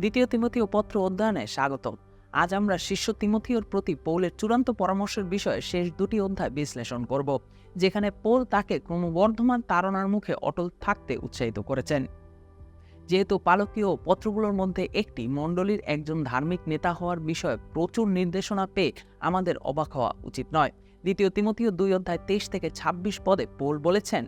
দ্বিতীয় তিমথীয় পত্র অধ্যয়নে স্বাগতম। আজ আমরা শিষ্য তিমথীয়র প্রতি পৌলের চূড়ান্ত পরামর্শের বিষয়ে শেষ দুটি অধ্যায় বিশ্লেষণ করব, যেখানে পৌল তাকে ক্রমবর্ধমান তাড়নার মুখে অটল থাকতে উৎসাহিত করেছেন। যেহেতু পালকীয় পত্রগুলোর মধ্যে একটি মণ্ডলীর একজন ধার্মিক নেতা হওয়ার বিষয়ে প্রচুর নির্দেশনা পেয়ে আমাদের অবাক হওয়া উচিত নয়। দ্বিতীয় তিমথীয় দুই অধ্যায় তেইশ থেকে ২৬ পদে পৌল বলেছেন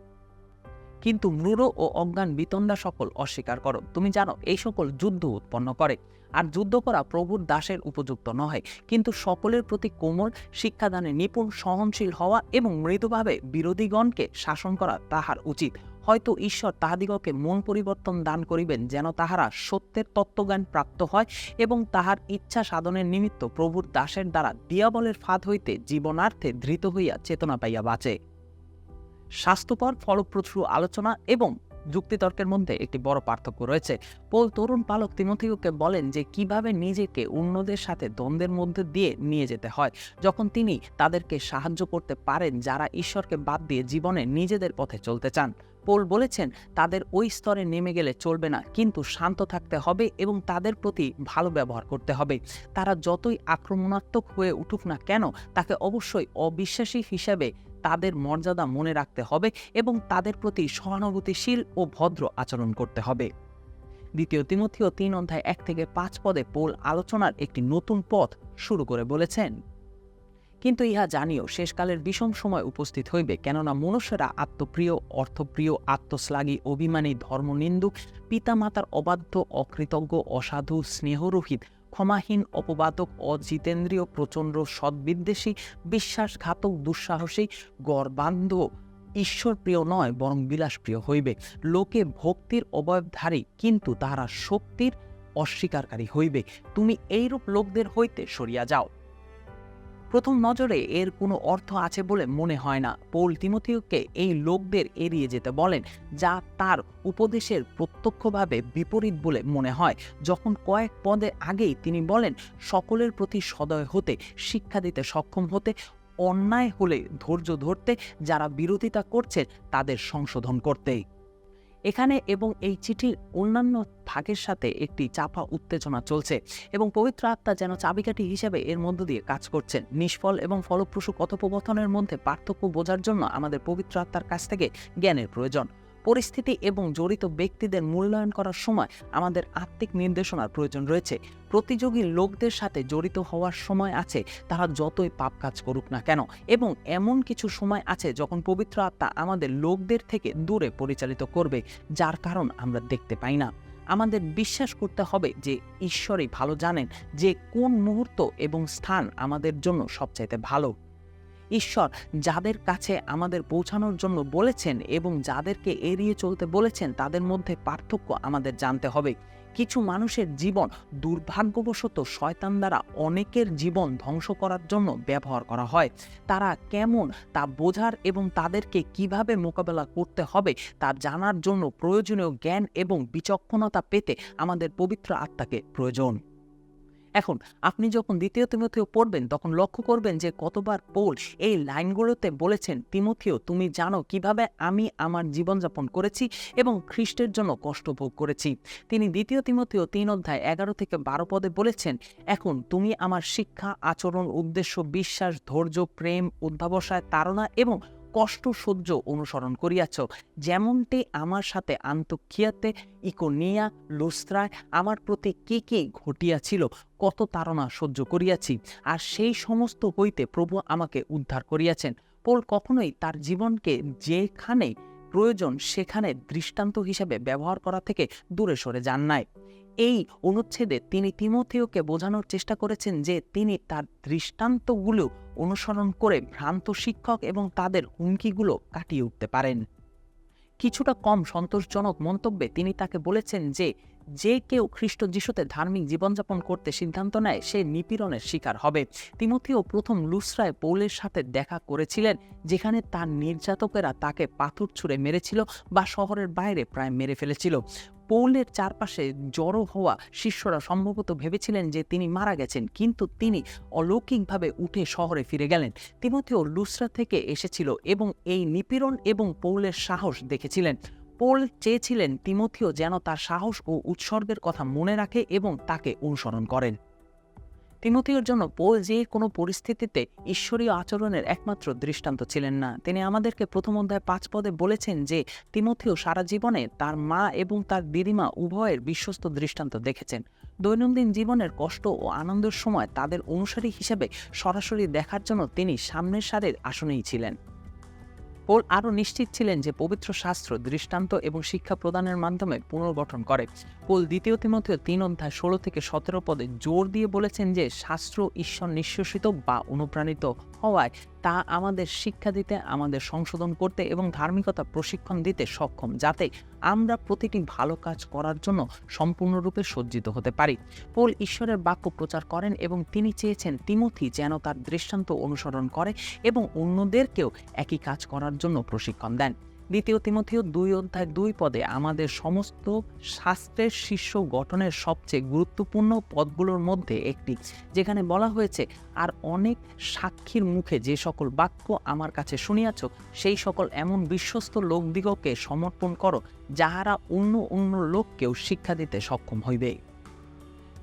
কিন্তু মৃড় ও অজ্ঞান বিতণ্ডা সকল অস্বীকার করো। তুমি জানো, এই সকল যুদ্ধ উৎপন্ন করে। আর যুদ্ধ করা প্রভুর দাসের উপযুক্ত নহে। কিন্তু সকলের প্রতি কোমল শিক্ষাদানে নিপুণ সহনশীল হওয়া এবং মৃদুভাবে বিরোধীগণকে শাসন করা তাহার উচিত। হয়তো ঈশ্বর তাহাদিগকে মন পরিবর্তন দান করিবেন যেন তাহারা সত্যের তত্ত্বজ্ঞান প্রাপ্ত হয় এবং তাহার ইচ্ছা সাধনের নিমিত্ত প্রভুর দাসের দ্বারা দিয়াবলের ফাঁদ হইতে জীবনার্থে ধৃত হইয়া চেতনা পাইয়া বাঁচে। স্বাস্থ্যকর, ফলপ্রসূ আলোচনা এবং যুক্তিতর্কের মধ্যে একটি বড় পার্থক্য রয়েছে। পোল তরুণ পালক তিমথিওকে বলেন যে, কীভাবে নিজেকে অন্যদের সাথে দ্বন্দ্বের মধ্যে দিয়ে নিয়ে যেতে হয়? যখন তিনি তাদেরকে সাহায্য করতে পারেন, যারা ঈশ্বরকে বাদ দিয়ে জীবনে নিজেদের পথে চলতে চান। পোল বলেছেন, তাদের ওই স্তরে নেমে গেলে চলবে না, কিন্তু শান্ত থাকতে হবে এবং তাদের প্রতি ভালো ব্যবহার করতে হবে। তারা যতই আক্রমণাত্মক হয়ে উঠুক না কেন, তাকে অবশ্যই অবিশ্বাসী হিসেবে তাদের মর্যাদা মনে রাখতে হবে এবং তাদের প্রতি সহানুভূতিশীল ও ভদ্র আচরণ করতে হবে। দ্বিতীয় তিমথীয় তিন অধ্যায় এক থেকে পাঁচ পদে পোল আলোচনার একটি নতুন পথ শুরু করে বলেছেন। কিন্তু ইহা জানিও, শেষকালের বিষম সময় উপস্থিত হইবে, কেননা মনুষ্যরা আত্মপ্রিয়, অর্থপ্রিয় আত্মশ্লাঘী অভিমানী, ধর্মনিন্দুক, পিতামাতার অবাধ্য, অকৃতজ্ঞ, অসাধু স্নেহরহিত ক্ষমাহীন, অপবাদক, অজিতেন্দ্রীয়, প্রচণ্ড সদ্বিদ্বেষী বিশ্বাসঘাতক, দুঃসাহসী, গর্বান্ধ। ঈশ্বরপ্রিয় নয়, বরং বিলাসপ্রিয় হইবে। লোকে ভক্তির অবয়বধারী, কিন্তু তাহারা শক্তির অস্বীকারী হইবে। তুমি এইরূপ লোকদের হইতে সরিয়া যাও। প্রথম নজরে এর কোনো অর্থ আছে বলে মনে হয় না। পৌল তিমথিওকে এই লোকদের এড়িয়ে যেতে বলেন, যা তার উপদেশের প্রত্যক্ষভাবে বিপরীত বলে মনে হয়। যখন কয়েক পদে আগেই তিনি বলেন, সকলের প্রতি সদয় হতে, শিক্ষা দিতে সক্ষম হতে, অন্যায় হলে ধৈর্য ধরতে, যারা বিরোধিতা করছে, তাদের সংশোধন করতে। এখানে এবং এই চিঠির অন্যান্য ভাগের সাথে একটি চাপা উত্তেজনা চলছে এবং পবিত্র আত্মা যেন চাবিকাঠি হিসেবে এর মধ্য দিয়ে কাজ করছেন। নিষ্ফল এবং ফলপ্রসূ কথোপকথনের মধ্যে পার্থক্য বোঝার জন্য আমাদের পবিত্র আত্মার কাছ থেকে জ্ঞানের প্রয়োজন। পরিস্থিতি এবং জড়িত ব্যক্তিদের মূল্যায়ন করার সময় আমাদের আত্মিক নির্দেশনার প্রয়োজন রয়েছে। প্রতিযোগী লোকদের সাথে জড়িত হওয়ার সময় আছে, তারা যতই পাপ কাজ করুক না কেন এবং এমন কিছু সময় আছে যখন পবিত্র আত্মা আমাদের লোকদের থেকে দূরে পরিচালিত করবে, যার কারণ আমরা দেখতে পাই না। আমাদের বিশ্বাস করতে হবে যে ঈশ্বরই ভালো জানেন যে কোন মুহূর্ত এবং স্থান আমাদের জন্য সবচাইতে ভালো। ঈশ্বর যাদের কাছে আমাদের পৌঁছানোর জন্য বলেছেন এবং যাদেরকে এড়িয়ে চলতে বলেছেন, তাদের মধ্যে পার্থক্য আমাদের জানতে হবে। কিছু মানুষের জীবন দুর্ভাগ্যবশত শয়তান দ্বারা অনেকের জীবন ধ্বংস করার জন্য ব্যবহার করা হয়। তারা কেমন তা বোঝার এবং তাদেরকে কীভাবে মোকাবেলা করতে হবে তা জানার জন্য প্রয়োজনীয় জ্ঞান এবং বিচক্ষণতা পেতে আমাদের পবিত্র আত্মাকে প্রয়োজন। এখন আপনি যখন দ্বিতীয় তিমথিও পড়বেন, তখন লক্ষ্য করবেন যে কতবার পোল এই লাইনগুলোতে বলেছেন, তিমথিও, তুমি জানো কীভাবে আমি আমার জীবনযাপন করেছি এবং খ্রিস্টের জন্য কষ্ট ভোগ করেছি। তিনি দ্বিতীয় তিমথিও তিন অধ্যায় এগারো থেকে বারো পদে বলেছেন, এখন তুমি আমার শিক্ষা, আচরণ, উদ্দেশ্য, বিশ্বাস, ধৈর্য, প্রেম, উদ্ভাবসায় তাড়না এবং কষ্ট সহ্য অনুসরণ করিয়াছ। যেমনটি আমার সাথে আন্তঃখিয়াতে ইকোনিয়া, লুস্ত্রায় আমার প্রতি কে কে ঘটিয়াছিল, কত তাড়না সহ্য করিয়াছি, আর সেই সমস্ত হইতে প্রভু আমাকে উদ্ধার করিয়াছেন। পোল কখনোই তার জীবনকে যেখানে প্রয়োজন সেখানে দৃষ্টান্ত হিসেবে ব্যবহার করা থেকে দূরে সরে যান নাই। এই অনুচ্ছেদে তিনি তিমথেওকে বোঝানোর চেষ্টা করেছেন যে তিনি তার দৃষ্টান্তগুলো অনুসরণ করে ভ্রান্ত শিক্ষক এবং তাদের হুমকিগুলো কাটিয়ে উঠতে পারেন। কিছুটা কম সন্তোষজনক মন্তব্যে তিনি তাকে বলেছেন যে যে কেউ খ্রিস্ট যিশুতে ধার্মিক জীবনযাপন করতে সিদ্ধান্ত নেয়, সে নিপীড়নের শিকার হবে। তিমথিও প্রথম লুসরায় পৌলের সাথে দেখা করেছিলেন, যেখানে তার নির্যাতকেরা তাকে পাথর ছুঁড়ে মেরেছিল বা শহরের বাইরে প্রায় মেরে ফেলেছিল। পৌলের চারপাশে জড়ো হওয়া শিষ্যরা সম্ভবত ভেবেছিলেন যে তিনি মারা গেছেন, কিন্তু তিনি অলৌকিকভাবে উঠে শহরে ফিরে গেলেন। তিমথেও লুসরা থেকে এসেছিল এবং এই নিপীড়ন এবং পৌলের সাহস দেখেছিলেন। পোল চেয়েছিলেন তিমথিও যেন তার সাহস ও উৎসর্গের কথা মনে রাখে এবং তাকে অনুসরণ করেন। তিমথিওর জন্য পোল যে কোনো পরিস্থিতিতে ঈশ্বরীয় আচরণের একমাত্র দৃষ্টান্ত ছিলেন না। তিনি আমাদেরকে প্রথম অধ্যায় পাঁচ পদে বলেছেন যে, তিমথিও সারা জীবনে তার মা এবং তার দিদিমা উভয়ের বিশ্বস্ত দৃষ্টান্ত দেখেছেন। দৈনন্দিন জীবনের কষ্ট ও আনন্দের সময় তাদের অনুসারী হিসেবে সরাসরি দেখার জন্য তিনি সামনের সারের আসনেই ছিলেন। পোল আরও নিশ্চিত ছিলেন যে পবিত্র শাস্ত্র, দৃষ্টান্ত এবং শিক্ষা প্রদানের মাধ্যমে পুনর্গঠন করে। পোল দ্বিতীয় তিমথেও তিন অধ্যায় ষোলো থেকে সতেরো পদে জোর দিয়ে বলেছেন যে শাস্ত্র ঈশ্বর নিঃশ্বসিত বা অনুপ্রাণিত হওয়ায় তা আমাদের শিক্ষা দিতে, আমাদের সংশোধন করতে এবং ধার্মিকতা প্রশিক্ষণ দিতে সক্ষম, যাতে আমরা প্রতিটি ভালো কাজ করার জন্য সম্পূর্ণরূপে সজ্জিত হতে পারি। পোল ঈশ্বরের বাক্য প্রচার করেন এবং তিনি চেয়েছেন তিমথি যেন তার দৃষ্টান্ত অনুসরণ করে এবং অন্যদেরকেও একই কাজ করার জন্য প্রশিক্ষণ দেন। দ্বিতীয় তিমথিও দুই অধ্যায় দুই পদে আমাদের সমস্ত শাস্ত্রের শিষ্য গঠনের সবচেয়ে গুরুত্বপূর্ণ পদগুলোর মধ্যে একটি, যেখানে বলা হয়েছে, আর অনেক সাক্ষীর মুখে যে সকল বাক্য আমার কাছে শুনিয়াছ, সেই সকল এমন বিশ্বস্ত লোকদিগকে সমর্পণ করো, যাহারা অন্য অন্য লোককেও শিক্ষা দিতে সক্ষম হইবে।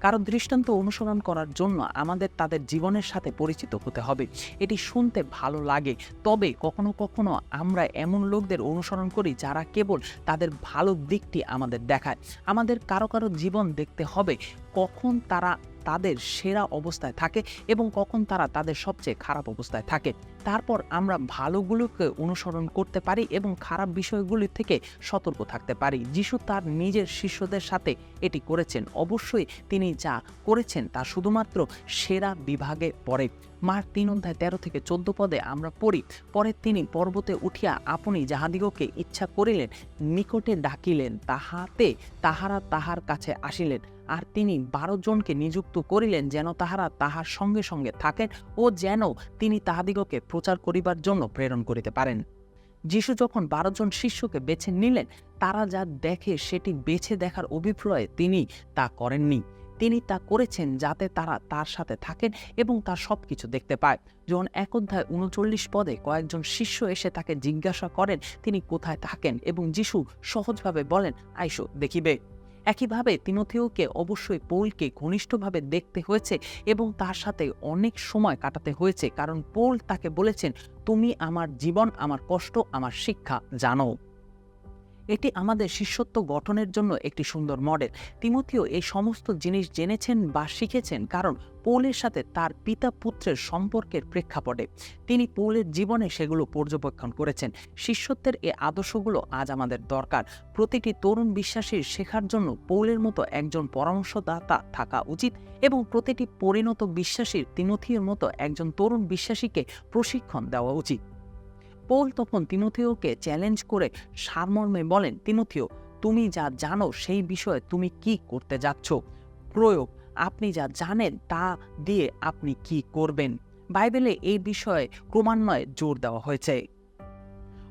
কারও দৃষ্টান্ত অনুসরণ করার জন্য আমাদের তাদের জীবনের সাথে পরিচিত হতে হবে। এটি শুনতে ভালো লাগে। তবে কখনো কখনো আমরা এমন লোকদের অনুসরণ করি যারা কেবল তাদের ভালো দিকটি আমাদের দেখায়। আমাদের কারও কারও জীবন দেখতে হবে। কখন তারা তাদের সেরা অবস্থায় থাকে এবং কখন তারা তাদের সবচেয়ে খারাপ অবস্থায় থাকে। তারপর আমরা ভালোগুলোকে অনুসরণ করতে পারি এবং খারাপ বিষয়গুলি থেকে সতর্ক থাকতে পারি। যিশু তার নিজের শিষ্যদের সাথে এটি করেছেন। অবশ্যই তিনি যা করেছেন তা শুধুমাত্র সেরা বিভাগে পড়ে। মার তিন অধ্যায় তেরো থেকে চোদ্দ পদে আমরা পড়ি, পরে তিনি পর্বতে উঠিয়া আপনি যাহাদিগকে ইচ্ছা করিলেন নিকটে ডাকিলেন, তাহাতে তাহারা তাহার কাছে আসিলেন। আর তিনি বারো জনকে নিযুক্ত করিলেন যেন তাহারা তাহার সঙ্গে সঙ্গে থাকেন ও যেন তিনি তাহাদিগকে প্রচার করিবার জন্য প্রেরণ করিতে পারেন। যিশু যখন বারো জন শিষ্যকে বেছে নিলেন, তারা যা দেখে সেটি বেছে দেখার অভিপ্রায়ে তিনি তা করেননি। তিনি তা করেছেন যাতে তারা তার সাথে থাকেন এবং তার সব কিছু দেখতে পায়। যখন এক অধ্যায় উনচল্লিশ পদে কয়েকজন শিষ্য এসে তাকে জিজ্ঞাসা করেন, তিনি কোথায় থাকেন? এবং যিশু সহজভাবে বলেন, আইসো, দেখিবে। একইভাবে তিনথিউকে অবশ্যই পোলকে ঘনিষ্ঠভাবে দেখতে হয়েছে এবং তার সাথে অনেক সময় কাটাতে হয়েছে। কারণ পোল তাকে বলেছেন, তুমি আমার জীবন, আমার কষ্ট, আমার শিক্ষা জানো। এটি আমাদের শিষ্যত্ব গঠনের জন্য একটি সুন্দর মডেল। তিমথিও এই সমস্ত জিনিস জেনেছেন বা শিখেছেন কারণ পৌলের সাথে তার পিতা পুত্রের সম্পর্কের প্রেক্ষাপটে। তিনি পৌলের জীবনে সেগুলো পর্যবেক্ষণ করেছেন। শিষ্যত্বের এ আদর্শগুলো আজ আমাদের দরকার। প্রতিটি তরুণ বিশ্বাসীর শেখার জন্য পৌলের মতো একজন পরামর্শদাতা থাকা উচিত এবং প্রতিটি পরিণত বিশ্বাসীর তিমথির মতো একজন তরুণ বিশ্বাসীকে প্রশিক্ষণ দেওয়া উচিত। পৌল তখন তিমথিওকে চ্যালেঞ্জ করে সারমর্মে বলেন, তিমথিও, তুমি যা জানো সেই বিষয়ে তুমি কি করতে যাচ্ছ? প্রয়োগ, আপনি যা জানেন তা দিয়ে আপনি কি করবেন? বাইবেলে এই বিষয়ে ক্রমান্বয়ে জোর দেওয়া হয়েছে।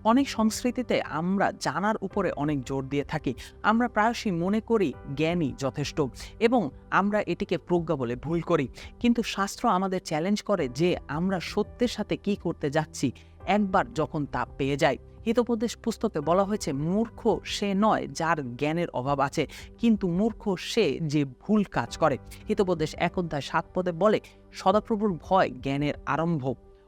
অনেক সংস্কৃতিতে আমরা জানার উপরে অনেক জোর দিয়ে থাকি। আমরা প্রায়শই মনে করি জ্ঞানই যথেষ্ট এবং আমরা এটিকে প্রজ্ঞা বলে ভুল করি। কিন্তু শাস্ত্র আমাদের চ্যালেঞ্জ করে যে আমরা সত্যের সাথে কি করতে যাচ্ছি একবার যখন তা পেয়ে যায়। হিতোপদেশ পুস্তকে বলা হয়েছে, মূর্খ সে নয় যার জ্ঞানের অভাব আছে, কিন্তু মূর্খ সে যে ভুল কাজ করে। হিতোপদেশ এক অধ্যায় সাত পদে বলে, সদাপ্রভুর ভয় জ্ঞানের আরম্ভ।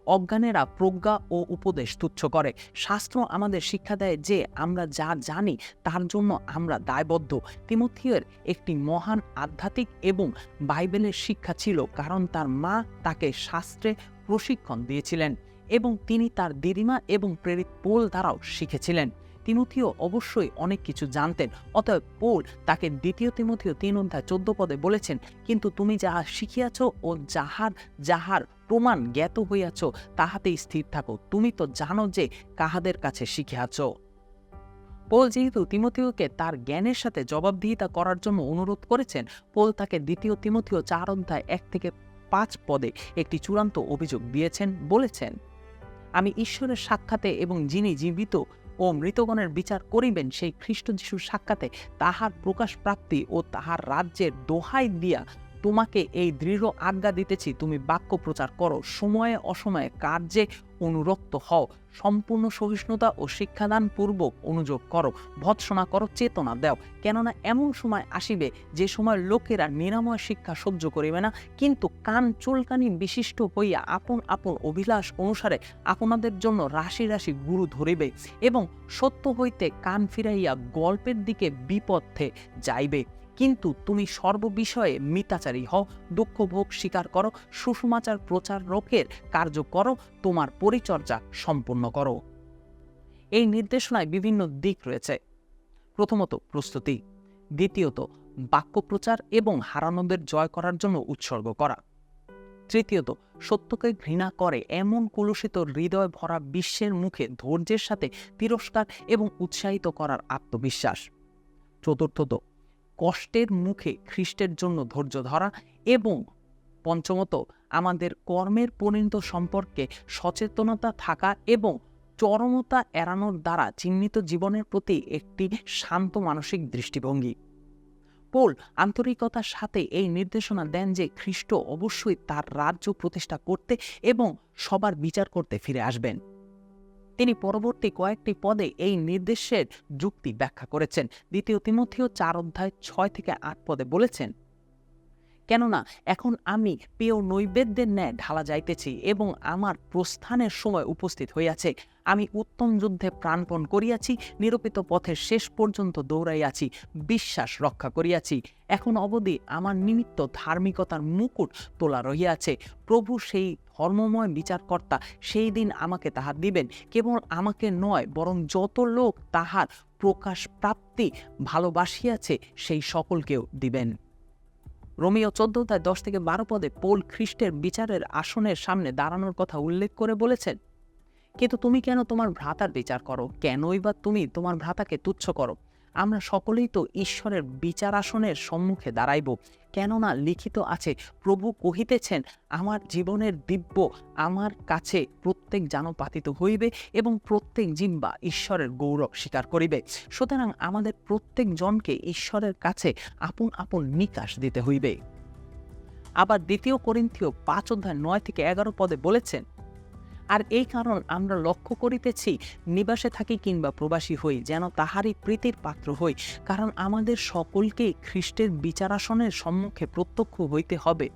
অজ্ঞানেরা প্রজ্ঞা ও উপদেশ তুচ্ছ করে। শাস্ত্র আমাদের শিক্ষা দেয় যে, আমরা যা জানি তার জন্য আমরা দায়বদ্ধ। তিমথিয়ের একটি মহান আধ্যাত্মিক এবং বাইবেলের শিক্ষা ছিল, কারণ তার মা তাকে শাস্ত্রে প্রশিক্ষণ দিয়েছিলেন। এবং তিনি তার দিদিমা এবং প্রেরিত পোল দ্বারাও শিখেছিলেন। তিমথিও অবশ্যই অনেক কিছু জানতেন, অতএব পোল তাকে দ্বিতীয় তিমথিও তিন অধ্যায় চোদ্দ পদে বলেছেন, কিন্তু তুমি যাহা শিখিয়াছ ও যাহার যাহার প্রমাণ জ্ঞাত হইয়াছ, তাহাতেই স্থির থাকো। তুমি তো জানো যে কাহাদের কাছে শিখিয়াছ। পোল যেহেতু তিমথিওকে তার জ্ঞানের সাথে জবাবদিহিতা করার জন্য অনুরোধ করেছেন, পোল তাকে দ্বিতীয় তিমথিও চার অধ্যায় এক থেকে পাঁচ পদে একটি চূড়ান্ত অভিযোগ দিয়েছেন, বলেছেন আমি ঈশ্বরের সাক্ষাতে এবং যিনি জীবিত ও মৃতগণের বিচার করিবেন, সেই খ্রিস্ট যিশুর সাক্ষাতে তাহার প্রকাশ প্রাপ্তি ও তাহার রাজ্যের দোহাই দিয়া তোমাকে এই দৃঢ় আজ্ঞা দিতেছি, তুমি বাক্য প্রচার করো, সময়ে অসময়ে কার্যে অনুরক্ত হও, সম্পূর্ণ সহিষ্ণুতা ও শিক্ষাদান পূর্বক অনুযোগ করো, ভৎসনা করো, চেতনা দাও, কেননা এমন সময় আসিবে যে সময় লোকেরা নিরাময় শিক্ষা সহ্য করিবে না, কিন্তু কান চুলকানি বিশিষ্ট হইয়া আপন আপন অভিলাষ অনুসারে আপনাদের জন্য রাশি রাশি গুরু ধরিবে এবং সত্য হইতে কান ফিরাইয়া গল্পের দিকে বিপথে যাইবে। কিন্তু তুমি সর্ববিষয়ে মিতাচারী হও দুঃখ ভোগ স্বীকার করো, সুষমাচার প্রচার রোকের কার্য করো, তোমার পরিচর্যা সম্পূর্ণ করো। এই নির্দেশনায় বিভিন্ন দিক রয়েছে। প্রথমত, প্রস্তুতি। দ্বিতীয়ত বাক্য প্রচার এবং হারানোদের জয় করার জন্য উৎসর্গ করা। তৃতীয়ত, সত্যকে ঘৃণা করে এমন কলুষিত হৃদয় ভরা বিশ্বের মুখে ধৈর্যের সাথে তিরস্কার এবং উৎসাহিত করার আত্মবিশ্বাস। চতুর্থত কষ্টের মুখে খ্রিস্টের জন্য ধৈর্য ধরা এবং পঞ্চমত, আমাদের কর্মের পরিণত সম্পর্কে সচেতনতা থাকা এবং চরমতা এড়ানোর দ্বারা চিহ্নিত জীবনের প্রতি একটি শান্ত মানসিক দৃষ্টিভঙ্গি। পোল আন্তরিকতার সাথে এই নির্দেশনা দেন যে খ্রিস্ট অবশ্যই তার রাজ্য প্রতিষ্ঠা করতে এবং সবার বিচার করতে ফিরে আসবেন। তিনি পরবর্তী কয়েকটি পদে এই নির্দেশের যুক্তি ব্যাখ্যা করেছেন। দ্বিতীয় তিমথিও চার অধ্যায় ছয় থেকে আট পদে বলেছেন কেননা এখন আমি পেয় নৈবেদ্যের ন্যায় ঢালা যাইতেছি এবং আমার প্রস্থানের সময় উপস্থিত হইয়াছে। আমি উত্তম যুদ্ধে প্রাণপণ করিয়াছি, নিরূপিত পথের শেষ পর্যন্ত দৌড়াইয়াছি, বিশ্বাস রক্ষা করিয়াছি। এখন অবধি আমার নিমিত্ত ধার্মিকতার মুকুট তোলা রহিয়াছে। প্রভু সেই ধর্মময় বিচারকর্তা সেই দিন আমাকে তাহা দিবেন। কেবল আমাকে নয়, বরং যত লোক তাহার প্রকাশ প্রাপ্তি ভালোবাসিয়াছে, সেই সকলকেও দিবেন। রোমিও চোদ্দ তাই দশ থেকে বারো পদে পোল খ্রিস্টের বিচারের আসনের সামনে দাঁড়ানোর কথা উল্লেখ করে বলেছেন, কিন্তু তুমি কেন তোমার ভ্রাতার বিচার করো? কেনই বা তুমি তোমার ভ্রাতাকে তুচ্ছ করো? আমরা সকলেই তো ঈশ্বরের বিচার আসনের সম্মুখে দাঁড়াইব। কেননা লিখিত আছে, প্রভু কহিতেছেন, আমার জীবনের দিব্য আমার কাছে প্রত্যেক জান পাতিত হইবে এবং প্রত্যেক জিম্বা ঈশ্বরের গৌরব স্বীকার করিবে। সুতরাং আমাদের প্রত্যেক জনকে ঈশ্বরের কাছে আপন আপন নিকাশ দিতে হইবে। আবার দ্বিতীয় করিন্থীয় পাঁচ অধ্যায় নয় থেকে এগারো পদে বলেছেন আর এই কারণ আমরা লক্ষ্য করিতেছি, নিবাসে থাকি কিংবা প্রবাসী হই, যেন তাহারই প্রীতির পাত্র হই। কারণ আমাদের সকলকেই খ্রিস্টের বিচারাসনের সম্মুখে প্রত্যক্ষ হইতে হবে।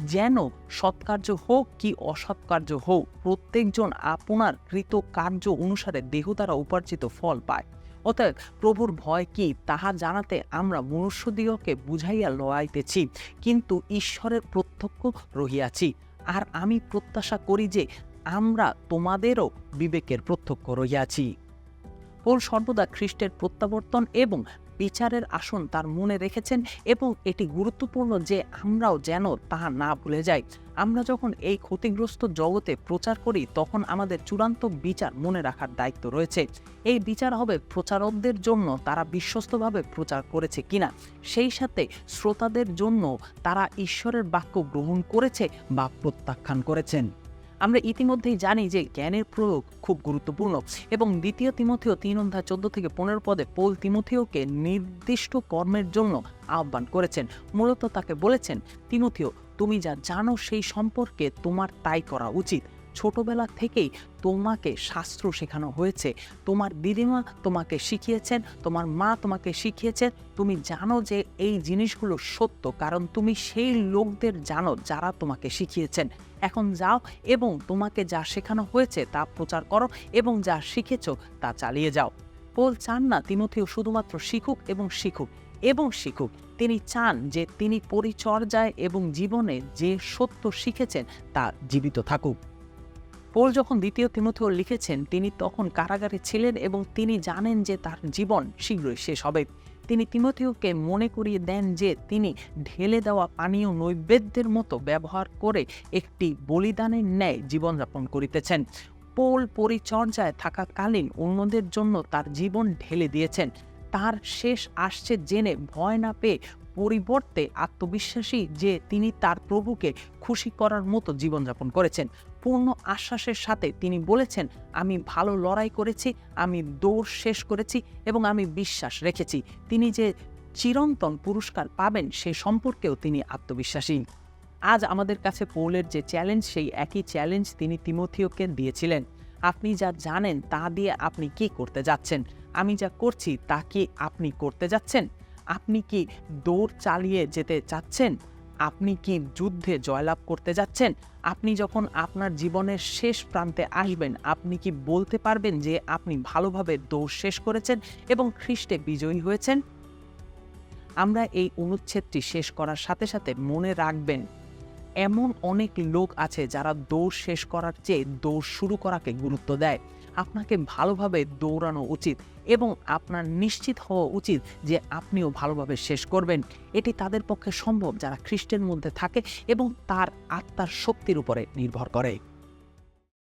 যেন সৎকার্য হোক কি অসৎকার্য হোক, প্রত্যেকজন আপনার কৃত কার্য অনুসারে দেহ দ্বারা উপার্জিত ফল পায়। অতএব প্রভুর ভয় কি, তাহা জানাতে আমরা মনুষ্যদিগকে বুঝাইয়া লড়াইতেছি কিন্তু ঈশ্বরের প্রত্যক্ষ রহিয়াছি। আর আমি প্রত্যাশা করি যে আমরা তোমাদেরও বিবেকের প্রত্যক্ষ রইয়াছি পোল সর্বদা খ্রিস্টের প্রত্যাবর্তন এবং বিচারের আসন তার মনে রেখেছেন এবং এটি গুরুত্বপূর্ণ যে আমরাও যেন তাহা না ভুলে যাই। আমরা যখন এই ক্ষতিগ্রস্ত জগতে প্রচার করি, তখন আমাদের চূড়ান্ত বিচার মনে রাখার দায়িত্ব রয়েছে। এই বিচার হবে প্রচারকদের জন্য তারা বিশ্বস্তভাবে প্রচার করেছে কিনা, সেই সাথে শ্রোতাদের জন্য তারা ঈশ্বরের বাক্য গ্রহণ করেছে বা প্রত্যাখ্যান করেছেন। আমরা ইতিমধ্যেই জানি যে জ্ঞানের প্রয়োগ খুব গুরুত্বপূর্ণ। এবং দ্বিতীয় তিমথিও তিন অধ্যায় চোদ্দ থেকে পনেরো পদে পোল তিমথিওকে নির্দিষ্ট কর্মের জন্য আহ্বান করেছেন। মূলত তাকে বলেছেন, তিমথিও, তুমি যা জানো সেই সম্পর্কে তোমার তাই করা উচিত। ছোটবেলা থেকেই তোমাকে শাস্ত্র শেখানো হয়েছে। তোমার দিদিমা তোমাকে শিখিয়েছেন, তোমার মা তোমাকে শিখিয়েছেন। তুমি জানো যে এই জিনিসগুলো সত্য, কারণ তুমি সেই লোকদের জানো যারা তোমাকে শিখিয়েছেন। এখন যাও এবং তোমাকে যা শেখানো হয়েছে তা প্রচার করো এবং যা শিখেছ তা চালিয়ে যাও। পোল চান না তিমথিও শুধুমাত্র শিখুক এবং শিখুক এবং শিখুক। তিনি চান যে তিনি পরিচর্যায় এবং জীবনে যে সত্য শিখেছেন তা জীবিত থাকুক। পোল যখন দ্বিতীয় তিমথেও লিখেছেন, তিনি তখন কারাগারে ছিলেন এবং তিনি জানেন যে তার জীবন শীঘ্রই শেষ হবে। তিনি তিমথেওকে মনে করিয়ে দেন যে তিনি ঢেলে দেওয়া পানীয় নৈবেদ্যের মতো ব্যবহার করে একটি বলিদানের ন্যায় জীবনযাপন করিতেছেন। পোল পরিচর্যায় থাকাকালীন অন্যদের জন্য তার জীবন ঢেলে দিয়েছেন। তার শেষ আসছে জেনে ভয় না পেয়ে পরিবর্তে আত্মবিশ্বাসী যে তিনি তার প্রভুকে খুশি করার মতো জীবনযাপন করেছেন। পূর্ণ আশ্বাসের সাথে তিনি বলেছেন, আমি ভালো লড়াই করেছি, আমি দৌড় শেষ করেছি এবং আমি বিশ্বাস রেখেছি। তিনি যে চিরন্তন পুরস্কার পাবেন, সে সম্পর্কেও তিনি আত্মবিশ্বাসী। আজ আমাদের কাছে পৌলের যে চ্যালেঞ্জ, সেই একই চ্যালেঞ্জ তিনি তিমথিওকে দিয়েছিলেন। আপনি যা জানেন, তা দিয়ে আপনি কি করতে যাচ্ছেন? আমি যা করছি, তা কি আপনি করতে যাচ্ছেন? আপনি কি দৌড় চালিয়ে যেতে চাচ্ছেন? আপনি কি যুদ্ধে জয়লাভ করতে যাচ্ছেন? আপনি যখন আপনার জীবনের শেষ প্রান্তে আসবেন, আপনি কি বলতে পারবেন যে আপনি ভালোভাবে দৌড় শেষ করেছেন এবং খ্রিস্টে বিজয়ী হয়েছেন? আমরা এই অনুচ্ছেদটি শেষ করার সাথে সাথে মনে রাখবেন, এমন অনেক লোক আছে যারা দৌড় শেষ করার চেয়ে দৌড় শুরু করাকে গুরুত্ব দেয়। আপনাকে ভালোভাবে দৌড়ানো উচিত এবং আপনার নিশ্চিত হওয়া উচিত যে আপনিও ভালোভাবে শেষ করবেন। এটি তাদের পক্ষে সম্ভব যারা খ্রিস্টের মধ্যে থাকে এবং তার আত্মার শক্তির উপরে নির্ভর করে।